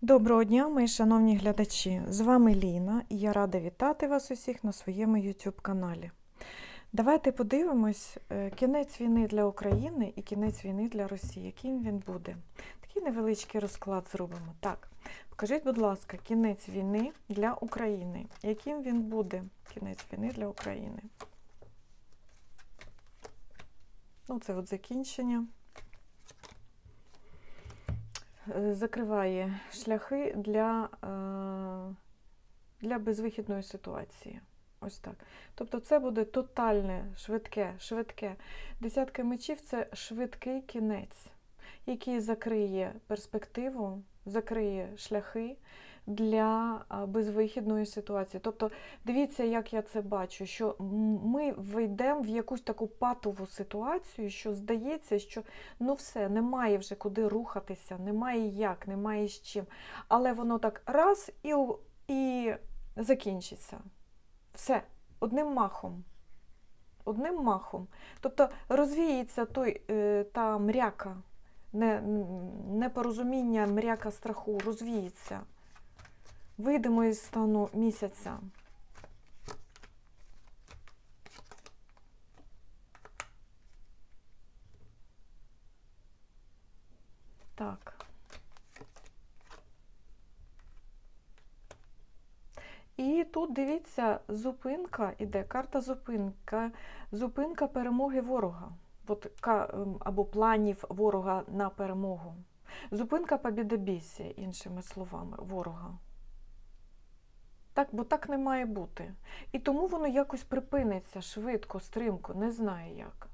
Доброго дня, мої шановні глядачі! З вами Ліна і я рада вітати вас усіх на своєму YouTube каналі. Давайте подивимось е, кінець війни для України і кінець війни для Росії. Яким він буде? Такий невеличкий розклад зробимо. Так, покажіть, будь ласка, кінець війни для України. Яким він буде? Кінець війни для України. Ну, це от закінчення. Е, закриває шляхи для, е, для безвихідної ситуації. Ось так. Тобто це буде тотальне, швидке, швидке. Десятка мечів це швидкий кінець, який закриє перспективу, закриє шляхи для безвихідної ситуації. Тобто, дивіться, як я це бачу, що ми вийдемо в якусь таку патову ситуацію, що здається, що ну все, немає вже куди рухатися, немає як, немає з чим. Але воно так раз і, і закінчиться. Все, одним махом. Одним махом. Тобто розвіється той, е, та мряка, непорозуміння, мряка страху, розвіється. Вийдемо із стану місяця. Так. І тут дивіться, зупинка іде, карта зупинка, зупинка перемоги ворога. От, ем, або планів ворога на перемогу. Зупинка побідобісія, іншими словами, ворога. Так, бо так не має бути. І тому воно якось припиниться швидко, стримко, не знаю як.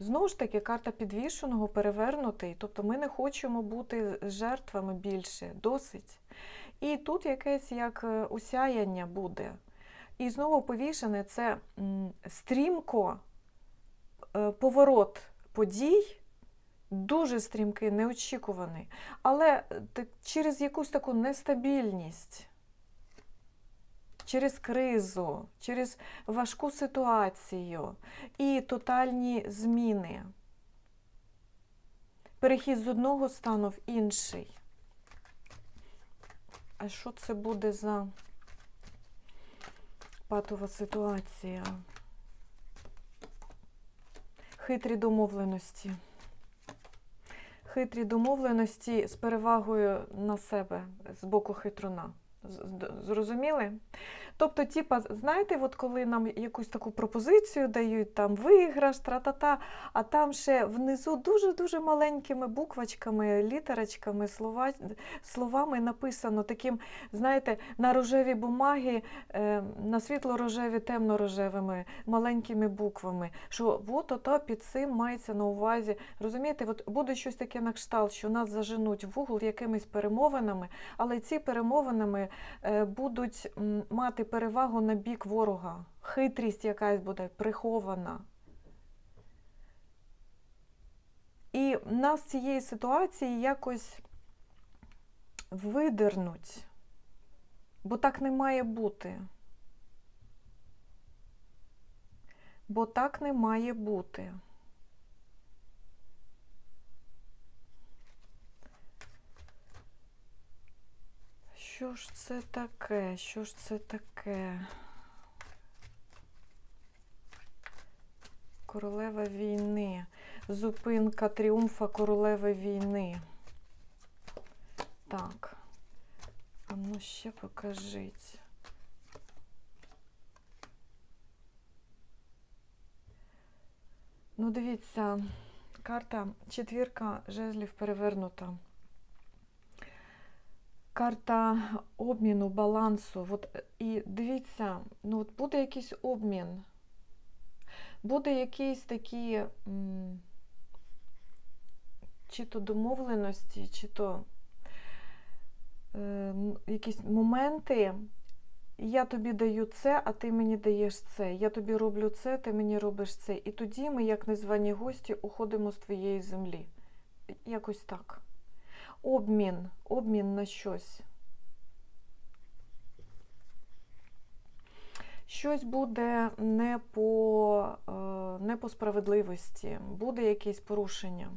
Знову ж таки, карта підвішеного перевернутий, тобто ми не хочемо бути жертвами більше, досить. І тут якесь як е, усяяння буде. І знову повішене це стрімко е, поворот подій, дуже стрімкий, неочікуваний, але е, через якусь таку нестабільність, через кризу, через важку ситуацію і тотальні зміни. Перехід з одного стану в інший. А що це буде за патова ситуація? Хитрі домовленості. Хитрі домовленості з перевагою на себе з боку хитруна. Зрозуміли? Тобто, типа, знаєте, от коли нам якусь таку пропозицію дають, там виграш, тра-та-та, а там ще внизу дуже-дуже маленькими буквочками, літерочками, слова, словами написано таким, знаєте, на рожевій бумагі, е, на світло-рожеві, темно-рожевими, маленькими буквами, що от ото під цим мається на увазі. Розумієте, от буде щось таке на кшталт, що нас заженуть в угол якимись перемовинами, але ці перемовинами е, будуть мати перевагу на бік ворога. Хитрість якась буде прихована. І нас з цієї ситуації якось видернуть, бо так не має бути. Бо так не має бути. Що ж це таке? Що ж це таке? Королева війни. Зупинка тріумфа королеви війни. Так. А ну ще покажіть. Ну, дивіться, карта четвірка жезлів перевернута. Карта обміну, балансу. От, е, і дивіться, ну от буде якийсь обмін, буде якісь такі чи то домовленості, чи то е, якісь моменти. Я тобі даю це, а ти мені даєш це. Я тобі роблю це, ти мені робиш це. І тоді ми, як незвані гості, уходимо з твоєї землі. Якось так обмін, обмін на щось. Щось буде не по, е, не по справедливості, буде якесь порушення.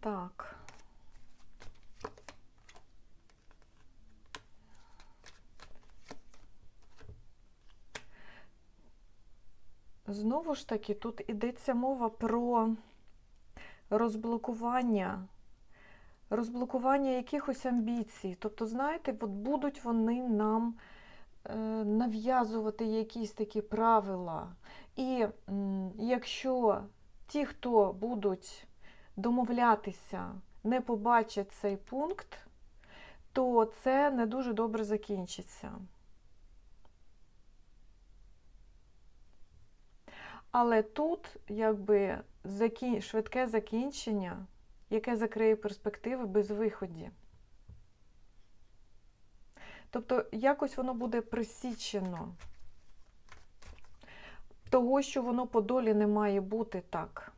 Так. Знову ж таки, тут йдеться мова про розблокування, розблокування якихось амбіцій. Тобто, знаєте, от будуть вони нам е, нав'язувати якісь такі правила. І якщо ті, хто будуть домовлятися, не побачать цей пункт, то це не дуже добре закінчиться. Але тут якби закін... швидке закінчення, яке закриє перспективи без виході. Тобто якось воно буде присічено. Того, що воно по долі не має бути так.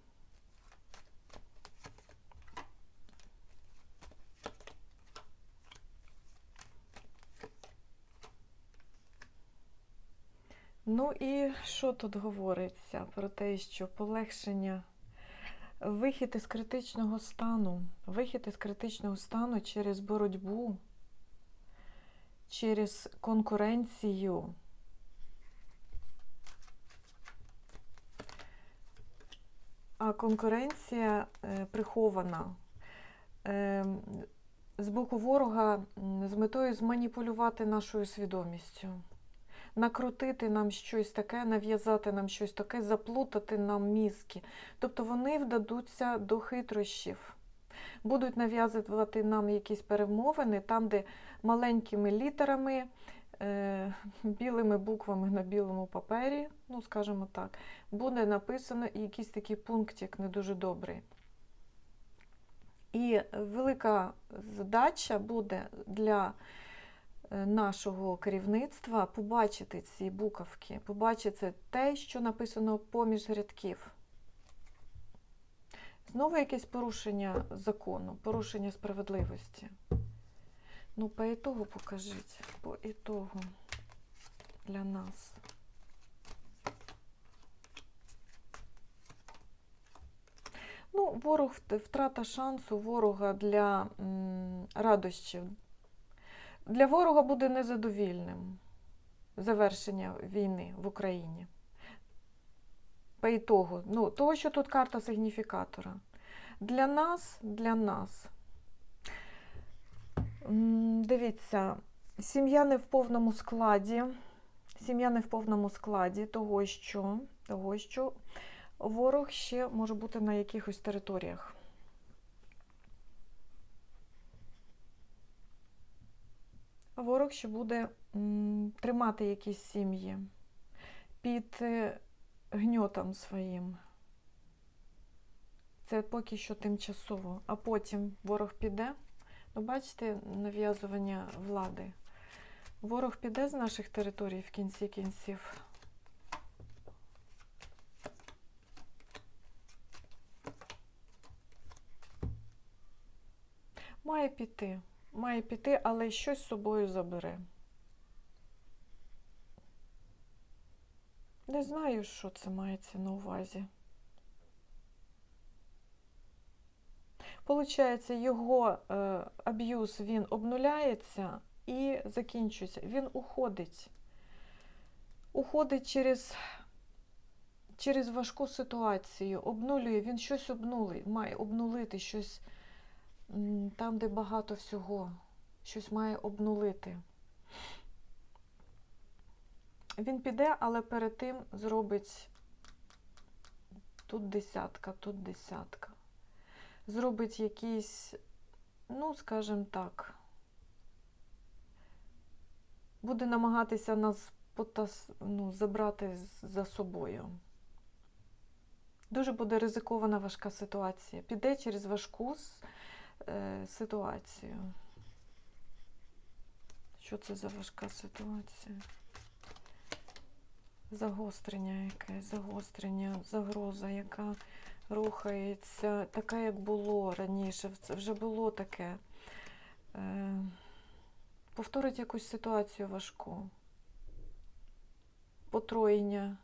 Ну і що тут говориться про те, що полегшення, вихід із критичного стану, вихід із критичного стану через боротьбу, через конкуренцію. А конкуренція е, прихована е, з боку ворога з метою зманіпулювати нашою свідомістю накрутити нам щось таке, нав'язати нам щось таке, заплутати нам мізки. Тобто вони вдадуться до хитрощів, будуть нав'язувати нам якісь перемовини, там, де маленькими літерами, е, білими буквами на білому папері, ну, скажімо так, буде написано якийсь такий пунктик не дуже добрий. І велика задача буде для нашого керівництва побачити ці буковки, побачити те, що написано поміж рядків. Знову якесь порушення закону, порушення справедливості. Ну, по ітогу покажіть, по ітогу для нас. Ну, ворог втрата шансу ворога для м, радощів. Для ворога буде незадовільним завершення війни в Україні. По ітогу. Ну, того, що тут карта сигніфікатора. Для нас, для нас. Дивіться, сім'я не в повному складі. Сім'я не в повному складі того, що, того, що ворог ще може бути на якихось територіях. Ворог ще буде тримати якісь сім'ї під е, гньотом своїм. Це поки що тимчасово, а потім ворог піде. Ну, бачите, нав'язування влади. Ворог піде з наших територій в кінці кінців. Має піти. Має піти, але щось з собою забере. Не знаю, що це мається на увазі. Получається, його е, аб'юз він обнуляється і закінчується. Він уходить. Уходить через, через важку ситуацію, обнулює, він щось обнулить, має обнулити щось там, де багато всього, щось має обнулити. Він піде, але перед тим зробить тут десятка, тут десятка. Зробить якийсь, ну, скажімо так, буде намагатися нас потас, ну, забрати за собою. Дуже буде ризикована важка ситуація. Піде через важку ситуацію. Що це за важка ситуація? Загострення якесь, загострення, загроза, яка рухається, така, як було раніше. Це вже було таке. Е, повторить якусь ситуацію важку. Потроєння,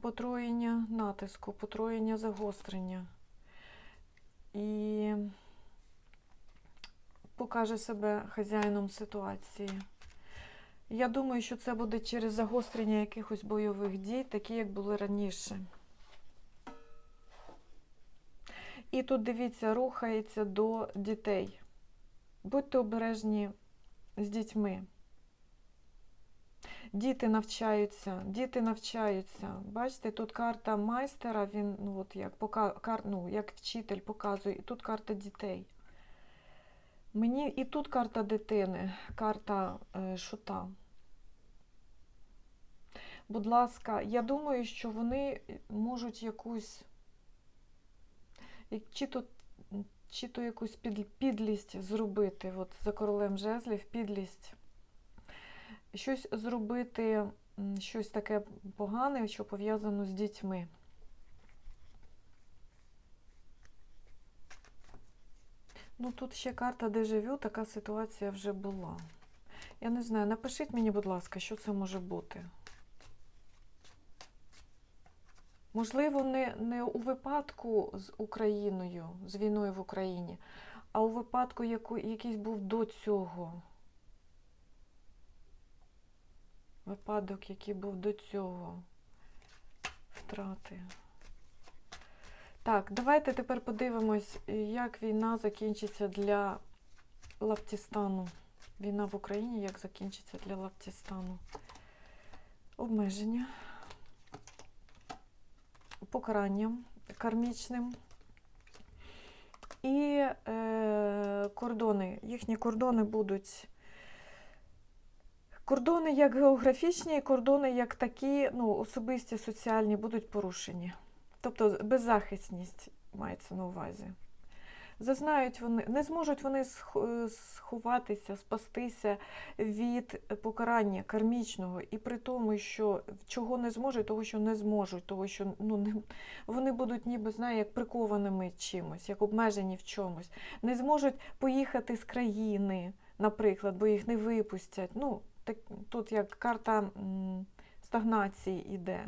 потроєння натиску, потроєння загострення. І покаже себе хазяїном ситуації. Я думаю, що це буде через загострення якихось бойових дій, такі, як були раніше. І тут, дивіться, рухається до дітей. Будьте обережні з дітьми. Діти навчаються, діти навчаються. Бачите, тут карта майстера, він ну, от як, пока, кар, ну, як вчитель показує, і тут карта дітей. Мені і тут карта дитини, карта е, шута. Будь ласка, я думаю, що вони можуть якусь чи то, чи то якусь під, підлість зробити, от за королем жезлів, підлість. Щось зробити, щось таке погане, що пов'язано з дітьми. Ну, тут ще карта дежавю, така ситуація вже була. Я не знаю, напишіть мені, будь ласка, що це може бути. Можливо, не, не у випадку з Україною, з війною в Україні, а у випадку, яку, якийсь був до цього. Випадок, який був до цього. Втрати. Так, давайте тепер подивимось, як війна закінчиться для Лаптістану. Війна в Україні як закінчиться для Лаптістану. Обмеження. Покаранням кармічним. І е, кордони. Їхні кордони будуть. Кордони як географічні, кордони як такі, ну, особисті, соціальні, будуть порушені. Тобто беззахисність мається на увазі. Зазнають вони, не зможуть вони сховатися, спастися від покарання кармічного, і при тому, що чого не зможуть, того, що не зможуть, того, що ну, не, вони будуть ніби знає, як прикованими чимось, як обмежені в чомусь. Не зможуть поїхати з країни, наприклад, бо їх не випустять. Ну, так, тут як карта стагнації іде.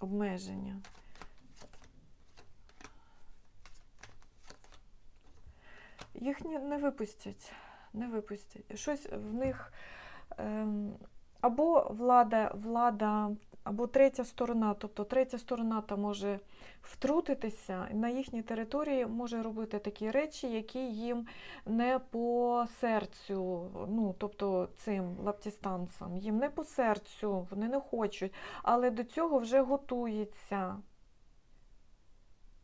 Обмеження. Їх не випустять. Не випустять. Щось в них ем, або влада, влада, або третя сторона, тобто третя сторона там може втрутитися на їхній території може робити такі речі, які їм не по серцю, ну тобто цим лаптістанцам, їм не по серцю, вони не хочуть, але до цього вже готується.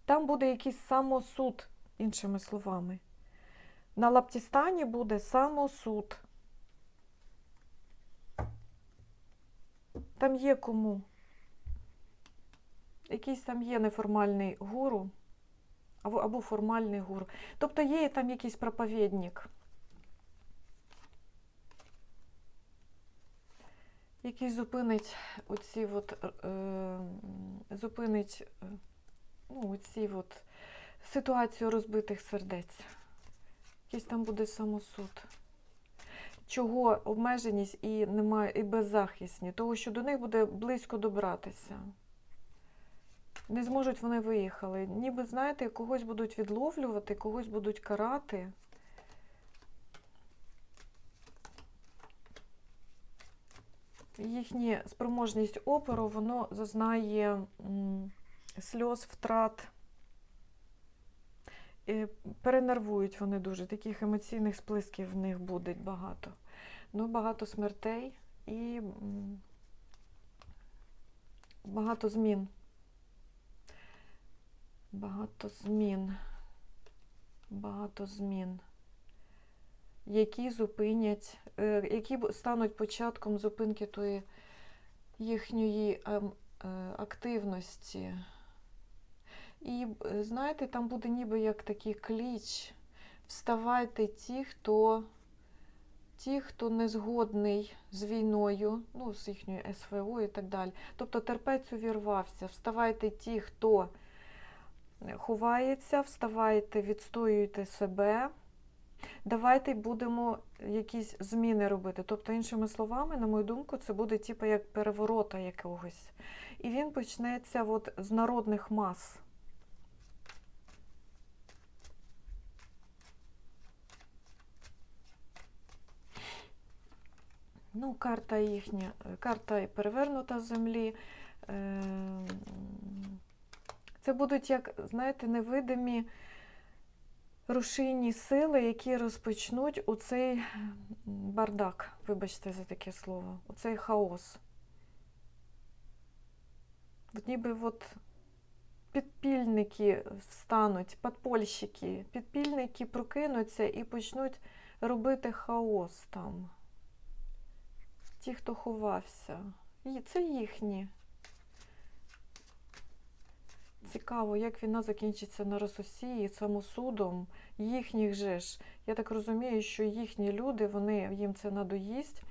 Там буде якийсь самосуд, іншими словами. На Лаптістані буде самосуд. Там є кому. Якийсь там є неформальний гуру або, або формальний гуру. Тобто є там якийсь проповідник, який зупинить оці от, е, зупинить е, ну, оці от ситуацію розбитих сердець. Якийсь там буде самосуд. Чого обмеженість і немає, і беззахисні? Того, що до них буде близько добратися. Не зможуть вони виїхали. Ніби, знаєте, когось будуть відловлювати, когось будуть карати. Їхня спроможність опору, воно зазнає сльоз, втрат. Е, Перенервують вони дуже, таких емоційних сплесків в них буде багато. Ну, багато смертей і багато змін. Багато змін. Багато змін, які зупинять, е, які стануть початком зупинки тої їхньої ем, е, активності. І знаєте, там буде ніби як такий кліч. Вставайте ті, хто, ті, хто не згодний з війною, ну, з їхньою СВО і так далі. Тобто терпець увірвався. Вставайте ті, хто ховається, вставайте, відстоюйте себе. Давайте будемо якісь зміни робити. Тобто, іншими словами, на мою думку, це буде типу як переворота якогось. І він почнеться от з народних мас. Ну, карта їхня, карта перевернута землі. Е, Це будуть, як, знаєте, невидимі рушійні сили, які розпочнуть у цей бардак, вибачте за таке слово, у цей хаос. От ніби от підпільники встануть, подпольщики, підпільники прокинуться і почнуть робити хаос там. Ті, хто ховався. І Це їхні. Цікаво, як війна закінчиться на Рососії самосудом їхніх же ж. Я так розумію, що їхні люди, вони їм це надоїсть.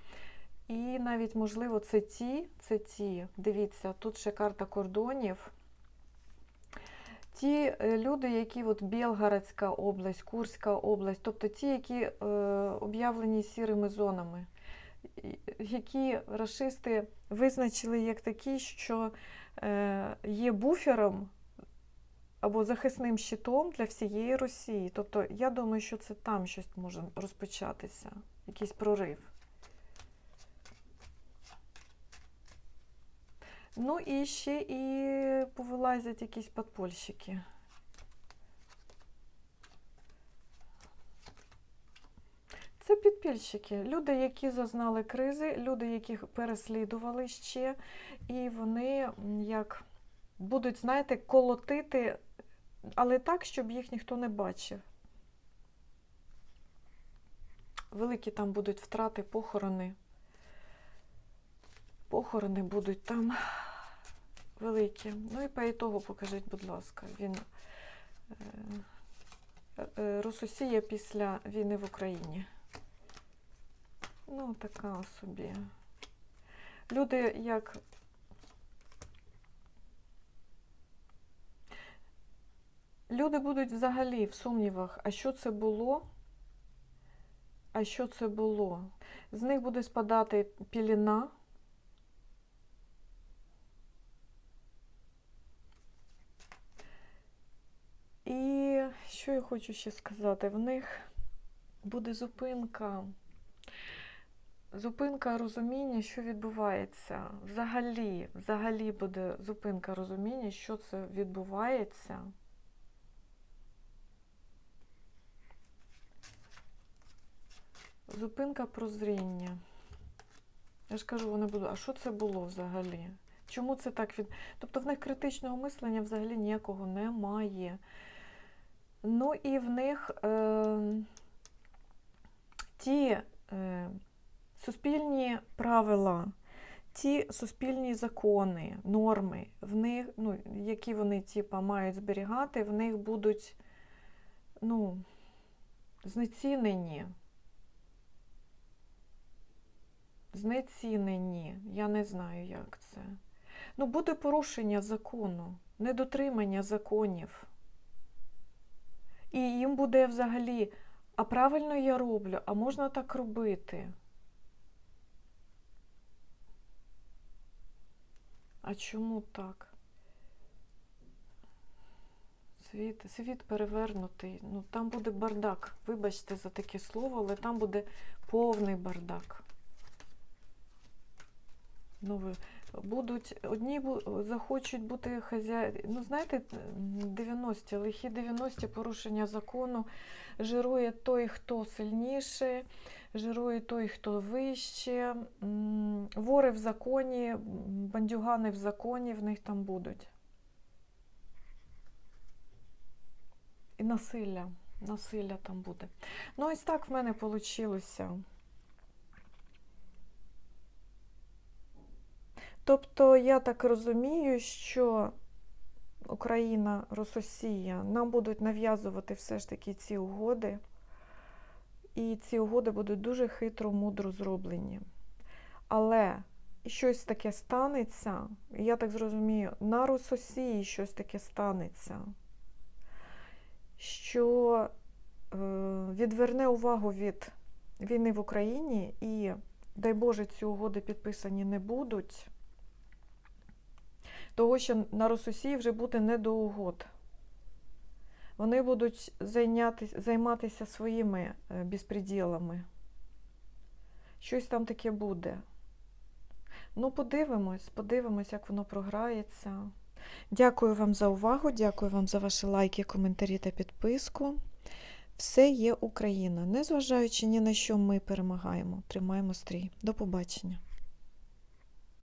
І навіть, можливо, це ті, це ті, дивіться, тут ще карта кордонів. Ті е, люди, які от Білгородська область, Курська область, тобто ті, які е, об'явлені сірими зонами, які расисти визначили як такі, що е, є буфером або захисним щитом для всієї Росії. Тобто, я думаю, що це там щось може розпочатися, якийсь прорив. Ну і ще і повилазять якісь подпольщики. Це люди, які зазнали кризи, люди, яких переслідували ще, і вони як будуть, знаєте, колотити, але так, щоб їх ніхто не бачив. Великі там будуть втрати, похорони. Похорони будуть там великі. Ну і по ітогу покажіть, будь ласка, він е, е, після війни в Україні. Ну, така собі. Люди як. Люди будуть взагалі в сумнівах, а що це було? А що це було? З них буде спадати піліна. І що я хочу ще сказати? В них буде зупинка. Зупинка розуміння, що відбувається. Взагалі, взагалі буде зупинка розуміння, що це відбувається. Зупинка прозріння. Я ж кажу, вони будуть, а що це було взагалі? Чому це так від. Тобто в них критичного мислення взагалі ніякого немає. Ну і в них е, ті е, суспільні правила, ті суспільні закони, норми, в них, ну, які вони типа, мають зберігати, в них будуть ну, знецінені. Знецінені. Я не знаю, як це. Ну, буде порушення закону, недотримання законів. І їм буде взагалі, а правильно я роблю, а можна так робити. А чому так? Світ, світ перевернутий. Ну, там буде бардак. Вибачте за таке слово, але там буде повний бардак. Ну, будуть, одні захочуть бути хазяї. Ну, знаєте, 90-ті, лихі 90-ті порушення закону. Жирує той, хто сильніше, жирує той, хто вище. Вори в законі, бандюгани в законі, в них там будуть. І насилля. Насилля там буде. Ну, ось так в мене вийшло. Тобто, я так розумію, що Україна, Рососія нам будуть нав'язувати все ж таки ці угоди. І ці угоди будуть дуже хитро, мудро зроблені. Але щось таке станеться, я так зрозумію, на Рососії щось таке станеться, що е, відверне увагу від війни в Україні і, дай Боже, ці угоди підписані не будуть. Того, що на Рососії вже буде не до угод. Вони будуть зайнятись, займатися своїми е, безпреділами. щось там таке буде. Ну, подивимось, подивимось, як воно програється. Дякую вам за увагу, дякую вам за ваші лайки, коментарі та підписку. Все є Україна. Незважаючи ні на що, ми перемагаємо. Тримаємо стрій. До побачення.